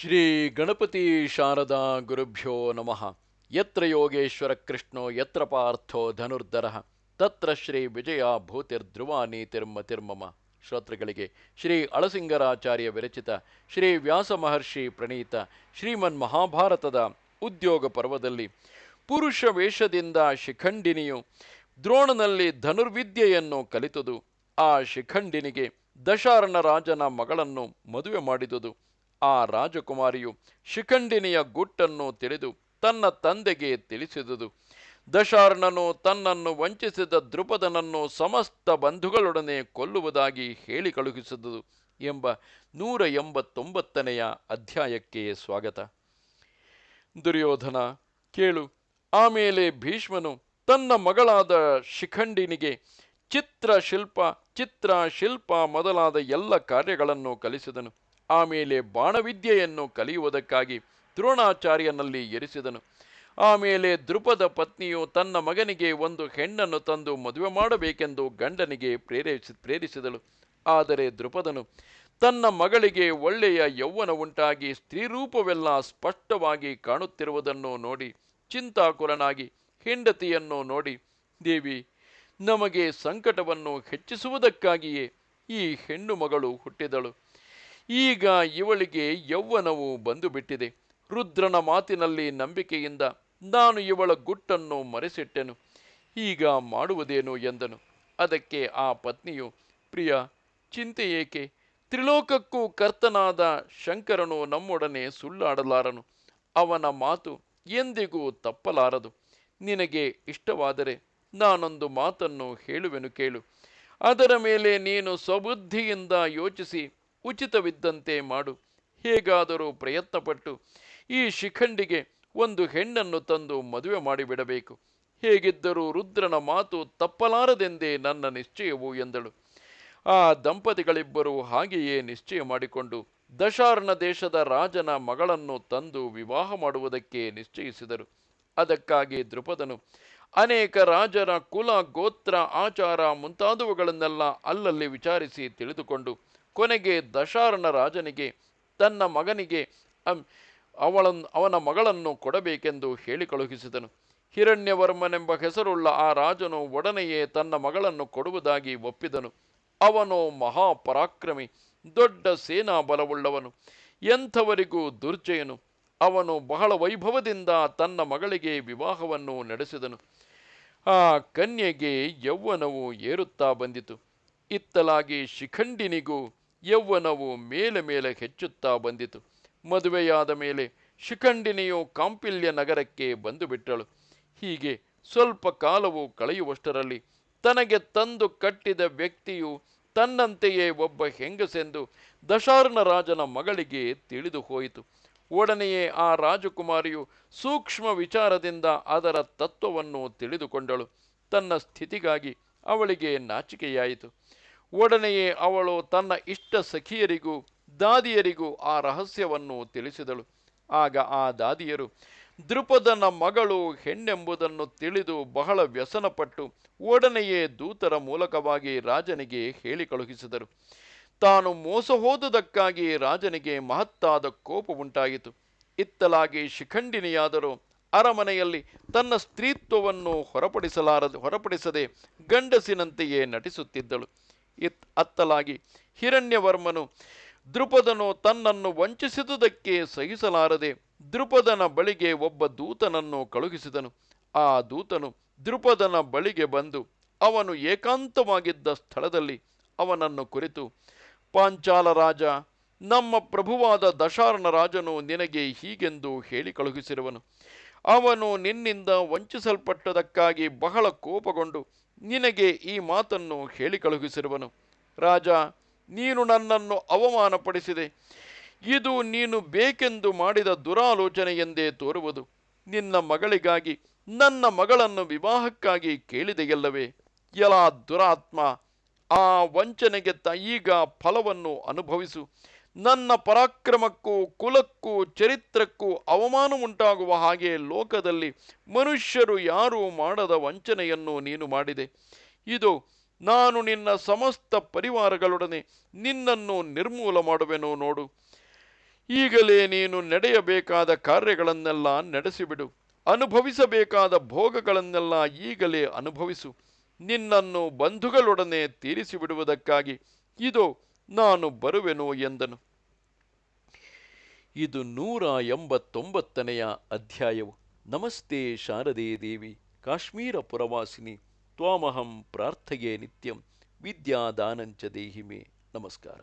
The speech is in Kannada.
ಶ್ರೀ ಗಣಪತಿ ಶಾರದಾ ಗುರುಭ್ಯೋ ನಮಃ. ಯತ್ರ ಯೋಗೇಶ್ವರ ಕೃಷ್ಣೋ, ಯತ್ರ ಪಾರ್ಥೋ ಧನುರ್ಧರ. ತತ್ರ ಶ್ರೀ ವಿಜಯ ತಿರ್ಮ ತಿರ್ಮಮ ಶ್ರೋತೃಗಳಿಗೆ ಶ್ರೀ ಅಳಸಿಂಗರಾಚಾರ್ಯ ವಿರಚಿತ ಶ್ರೀ ವ್ಯಾಸ ಮಹರ್ಷಿ ಪ್ರಣೀತ ಶ್ರೀಮನ್ ಮಹಾಭಾರತದ ಉದ್ಯೋಗ ಪರ್ವದಲ್ಲಿ ಪುರುಷ ವೇಷದಿಂದ ಶಿಖಂಡಿನಿಯು ದ್ರೋಣನಲ್ಲಿ ಧನುರ್ವಿದ್ಯೆಯನ್ನು ಕಲಿತುದು. ಆ ಶಿಖಂಡಿನಿಗೆ ದಶಾರಣ ರಾಜನ ಮಗಳನ್ನು ಮದುವೆ ಮಾಡಿದುದು. ಆ ರಾಜಕುಮಾರಿಯು ಶಿಖಂಡಿನಿಯ ಗುಟ್ಟನ್ನು ತಿಳಿದು ತನ್ನ ತಂದೆಗೆ ತಿಳಿಸಿದುದು. ದಶಾರ್ಣನು ತನ್ನನ್ನು ವಂಚಿಸಿದ ದೃಪದನನ್ನು ಸಮಸ್ತ ಬಂಧುಗಳೊಡನೆ ಕೊಲ್ಲುವುದಾಗಿ ಹೇಳಿ ಕಳುಹಿಸಿದುದು ಎಂಬ ನೂರ ಎಂಬತ್ತೊಂಬತ್ತನೆಯ ಅಧ್ಯಾಯಕ್ಕೆ ಸ್ವಾಗತ. ದುರ್ಯೋಧನ, ಕೇಳು ಆಮೇಲೆ ಭೀಷ್ಮನು ತನ್ನ ಮಗಳಾದ ಶಿಖಂಡಿನಿಗೆ ಚಿತ್ರ ಶಿಲ್ಪ ಚಿತ್ರ ಶಿಲ್ಪ ಮೊದಲಾದ ಎಲ್ಲ ಕಾರ್ಯಗಳನ್ನು ಕಲಿಸಿದನು. ಆಮೇಲೆ ಬಾಣವಿದ್ಯೆಯನ್ನು ಕಲಿಯುವುದಕ್ಕಾಗಿ ದ್ರೋಣಾಚಾರ್ಯನಲ್ಲಿ ಎರಿಸಿದನು. ಆಮೇಲೆ ದೃಪದ ಪತ್ನಿಯು ತನ್ನ ಮಗನಿಗೆ ಒಂದು ಹೆಣ್ಣನ್ನು ತಂದು ಮದುವೆ ಮಾಡಬೇಕೆಂದು ಗಂಡನಿಗೆ ಪ್ರೇರೇಪಿಸಿ, ಪ್ರೇರಿಸಿದಳು. ಆದರೆ ದೃಪದನು ತನ್ನ ಮಗಳಿಗೆ ಒಳ್ಳೆಯ ಯೌವನ ಉಂಟಾಗಿ ಸ್ತ್ರೀರೂಪವೆಲ್ಲ ಸ್ಪಷ್ಟವಾಗಿ ಕಾಣುತ್ತಿರುವುದನ್ನು ನೋಡಿ ಚಿಂತಾಕುಲನಾಗಿ ಹೆಂಡತಿಯನ್ನು ನೋಡಿ, ದೇವಿ, ನಮಗೆ ಸಂಕಟವನ್ನು ಹೆಚ್ಚಿಸುವುದಕ್ಕಾಗಿಯೇ ಈ ಹೆಣ್ಣು ಮಗಳು ಹುಟ್ಟಿದಳು. ಈಗ ಇವಳಿಗೆ ಯೌವನವು ಬಂದು ಬಿಟ್ಟಿದೆ ರುದ್ರನ ಮಾತಿನಲ್ಲಿ ನಂಬಿಕೆಯಿಂದ ನಾನು ಇವಳ ಗುಟ್ಟನ್ನು ಮರೆಸಿಟ್ಟೆನು. ಈಗ ಮಾಡುವುದೇನು ಎಂದನು. ಅದಕ್ಕೆ ಆ ಪತ್ನಿಯು, ಪ್ರಿಯ, ಚಿಂತೆ ಏಕೆ? ತ್ರಿಲೋಕಕ್ಕೂ ಕರ್ತನಾದ ಶಂಕರನು ನಮ್ಮೊಡನೆ ಸುಳ್ಳಾಡಲಾರನು. ಅವನ ಮಾತು ಎಂದಿಗೂ ತಪ್ಪಲಾರದು. ನಿನಗೆ ಇಷ್ಟವಾದರೆ ನಾನೊಂದು ಮಾತನ್ನು ಹೇಳುವೆನು ಕೇಳು. ಅದರ ಮೇಲೆ ನೀನು ಸ್ವಬುದ್ಧಿಯಿಂದ ಯೋಚಿಸಿ. ಉಚಿತವಿದ್ದಂತೆ ಮಾಡು. ಹೇಗಾದರೂ ಪ್ರಯತ್ನಪಟ್ಟು ಈ ಶಿಖಂಡಿಗೆ ಒಂದು ಹೆಣ್ಣನ್ನು ತಂದು ಮದುವೆ ಮಾಡಿಬಿಡಬೇಕು. ಹೇಗಿದ್ದರೂ ರುದ್ರನ ಮಾತು ತಪ್ಪಲಾರದೆಂದೇ ನನ್ನ ನಿಶ್ಚಯವು ಎಂದಳು. ಆ ದಂಪತಿಗಳಿಬ್ಬರು ಹಾಗೆಯೇ ನಿಶ್ಚಯ ಮಾಡಿಕೊಂಡು ದಶಾರ್ಣ ದೇಶದ ರಾಜನ ಮಗಳನ್ನು ತಂದು ವಿವಾಹ ಮಾಡುವುದಕ್ಕೆ ನಿಶ್ಚಯಿಸಿದರು. ಅದಕ್ಕಾಗಿ ದೃಪದನು ಅನೇಕ ರಾಜರ ಕುಲ, ಗೋತ್ರ, ಆಚಾರ ಮುಂತಾದವುಗಳನ್ನೆಲ್ಲ ಅಲ್ಲಲ್ಲಿ ವಿಚಾರಿಸಿ ತಿಳಿದುಕೊಂಡು ಕೊನೆಗೆ ದಶಾರಣ ರಾಜನಿಗೆ, ತನ್ನ ಮಗನಿಗೆ ಅವಳನ್ನು ಅವನ ಮಗಳನ್ನು ಕೊಡಬೇಕೆಂದು ಹೇಳಿ ಕಳುಹಿಸಿದನು ಹಿರಣ್ಯವರ್ಮನೆಂಬ ಹೆಸರುಳ್ಳ ಆ ರಾಜನು ಒಡನೆಯೇ ತನ್ನ ಮಗಳನ್ನು ಕೊಡುವುದಾಗಿ ಒಪ್ಪಿದನು. ಅವನು ಮಹಾಪರಾಕ್ರಮಿ, ದೊಡ್ಡ ಸೇನಾ ಬಲವುಳ್ಳವನು ಎಂಥವರಿಗೂ ದುರ್ಜಯನು. ಅವನು ಬಹಳ ವೈಭವದಿಂದ ತನ್ನ ಮಗಳಿಗೆ ವಿವಾಹವನ್ನು ನಡೆಸಿದನು. ಆ ಕನ್ಯೆಗೆ ಯೌವನವು ಏರುತ್ತಾ ಬಂದಿತು. ಇತ್ತಲಾಗಿ ಶಿಖಂಡಿನಿಗೂ ಯೌವನವು ಮೇಲೆ ಮೇಲೆ ಹೆಚ್ಚುತ್ತಾ ಬಂದಿತು. ಮದುವೆಯಾದ ಮೇಲೆ ಶಿಖಂಡಿನಿಯು ಕಾಂಪಿಲ್ಯ ನಗರಕ್ಕೆ ಬಂದು ಬಿಟ್ಟಳು. ಹೀಗೆ ಸ್ವಲ್ಪ ಕಾಲವು ಕಳೆಯುವಷ್ಟರಲ್ಲಿ ತನಗೆ ತಂದು ಕಟ್ಟಿದ ವ್ಯಕ್ತಿಯು ತನ್ನಂತೆಯೇ ಒಬ್ಬ ಹೆಂಗಸೆಂದು ದಶಾರ್ಣ ರಾಜನ ಮಗಳಿಗೆ ತಿಳಿದು ಹೋಯಿತು. ಒಡನೆಯೇ ಆ ರಾಜಕುಮಾರಿಯು ಸೂಕ್ಷ್ಮ ವಿಚಾರದಿಂದ ಅದರ ತತ್ವವನ್ನು ತಿಳಿದುಕೊಂಡಳು. ತನ್ನ ಸ್ಥಿತಿಗಾಗಿ ಅವಳಿಗೆ ನಾಚಿಕೆಯಾಯಿತು. ಒಡನೆಯೇ ಅವಳು ತನ್ನ ಇಷ್ಟ ಸಖಿಯರಿಗೂ, ದಾದಿಯರಿಗೂ ಆ ರಹಸ್ಯವನ್ನು ತಿಳಿಸಿದಳು. ಆಗ ಆ ದಾದಿಯರು ದೃಪದನ ಮಗಳು ಹೆಣ್ಣೆಂಬುದನ್ನು ತಿಳಿದು ಬಹಳ ವ್ಯಸನಪಟ್ಟು ಒಡನೆಯೇ ದೂತರ ಮೂಲಕವಾಗಿ ರಾಜನಿಗೆ ಹೇಳಿ ಕಳುಹಿಸಿದರು. ತಾನು ಮೋಸ ಹೋದುದಕ್ಕಾಗಿ ರಾಜನಿಗೆ ಮಹತ್ತಾದ ಕೋಪ ಉಂಟಾಯಿತು. ಇತ್ತಲಾಗಿ ಶಿಖಂಡಿನಿಯಾದರೂ ಅರಮನೆಯಲ್ಲಿ ತನ್ನ ಸ್ತ್ರೀತ್ವವನ್ನು ಹೊರಪಡಿಸಲಾರದು, ಹೊರಪಡಿಸದೆ ಗಂಡಸಿನಂತೆಯೇ ನಟಿಸುತ್ತಿದ್ದಳು. ಇತ್ ಅತ್ತಲಾಗಿ. ಹಿರಣ್ಯವರ್ಮನು ದೃಪದನು ತನ್ನನ್ನು ವಂಚಿಸಿದುದಕ್ಕೆ ಸಹಿಸಲಾರದೆ ದೃಪದನ ಬಳಿಗೆ ಒಬ್ಬ ದೂತನನ್ನು ಕಳುಹಿಸಿದನು. ಆ ದೂತನು ದೃಪದನ ಬಳಿಗೆ ಬಂದು, ಅವನು ಏಕಾಂತವಾಗಿದ್ದ ಸ್ಥಳದಲ್ಲಿ ಅವನನ್ನು ಕುರಿತು ಪಾಂಚಾಲ ರಾಜ ನಮ್ಮ ಪ್ರಭುವಾದ ದಶಾರ್ಣ ರಾಜನು ನಿನಗೆ ಹೀಗೆಂದು ಹೇಳಿ ಕಳುಹಿಸಿರುವನು. ಅವನು ನಿನ್ನಿಂದ ವಂಚಿಸಲ್ಪಟ್ಟದಕ್ಕಾಗಿ ಬಹಳ ಕೋಪಗೊಂಡು ನಿನಗೆ ಈ ಮಾತನ್ನು ಹೇಳಿ ಕಳುಹಿಸಿರುವನು. ರಾಜ, ನೀನು ನನ್ನನ್ನು ಅವಮಾನಪಡಿಸಿದೆ. ಇದು ನೀನು ಬೇಕೆಂದು ಮಾಡಿದ ದುರಾಲೋಚನೆ ಎಂದೇ ತೋರುವುದು. ನಿನ್ನ ಮಗಳಿಗಾಗಿ, ನನ್ನ ಮಗಳನ್ನು ವಿವಾಹಕ್ಕಾಗಿ ಕೇಳಿದೆಯಲ್ಲವೇ? ಎಲಾ ದುರಾತ್ಮ, ಆ ವಂಚನೆಗೆ ತ ಈಗ ಫಲವನ್ನು ಅನುಭವಿಸು. ನನ್ನ ಪರಾಕ್ರಮಕ್ಕೂ, ಕುಲಕ್ಕೂ, ಚರಿತ್ರಕ್ಕೂ ಅವಮಾನ ಉಂಟಾಗುವ ಹಾಗೆ ಲೋಕದಲ್ಲಿ ಮನುಷ್ಯರು ಯಾರೂ ಮಾಡದ ವಂಚನೆಯನ್ನು ನೀನು ಮಾಡಿದೆ. ಇದು ನಾನು ನಿನ್ನ ಸಮಸ್ತ ಪರಿವಾರಗಳೊಡನೆ ನಿನ್ನನ್ನು ನಿರ್ಮೂಲ ಮಾಡುವೆನು ನೋಡು. ಈಗಲೇ ನೀನು ನಡೆಯಬೇಕಾದ ಕಾರ್ಯಗಳನ್ನೆಲ್ಲ ನಡೆಸಿಬಿಡು. ಅನುಭವಿಸಬೇಕಾದ ಭೋಗಗಳನ್ನೆಲ್ಲ ಈಗಲೇ ಅನುಭವಿಸು. ನಿನ್ನನ್ನು ಬಂಧುಗಳೊಡನೆ ತೀರಿಸಿಬಿಡುವುದಕ್ಕಾಗಿ ಇದು ನಾನು ಬರುವೆನು ಎಂದನು. ಇದು ನೂರ ಎಂಬತ್ತೊಂಬತ್ತನೆಯ ಅಧ್ಯಾಯವು. ನಮಸ್ತೆ ಶಾರದೆ ದೇವಿ, ಕಾಶ್ಮೀರ ಪುರವಾಸಿನಿ, ತ್ವಾಮಹಂ ಪ್ರಾರ್ಥಯೇ ನಿತ್ಯಂ, ವಿದ್ಯಾದಾನಂಚ ದೇಹಿಮೆ. ನಮಸ್ಕಾರ.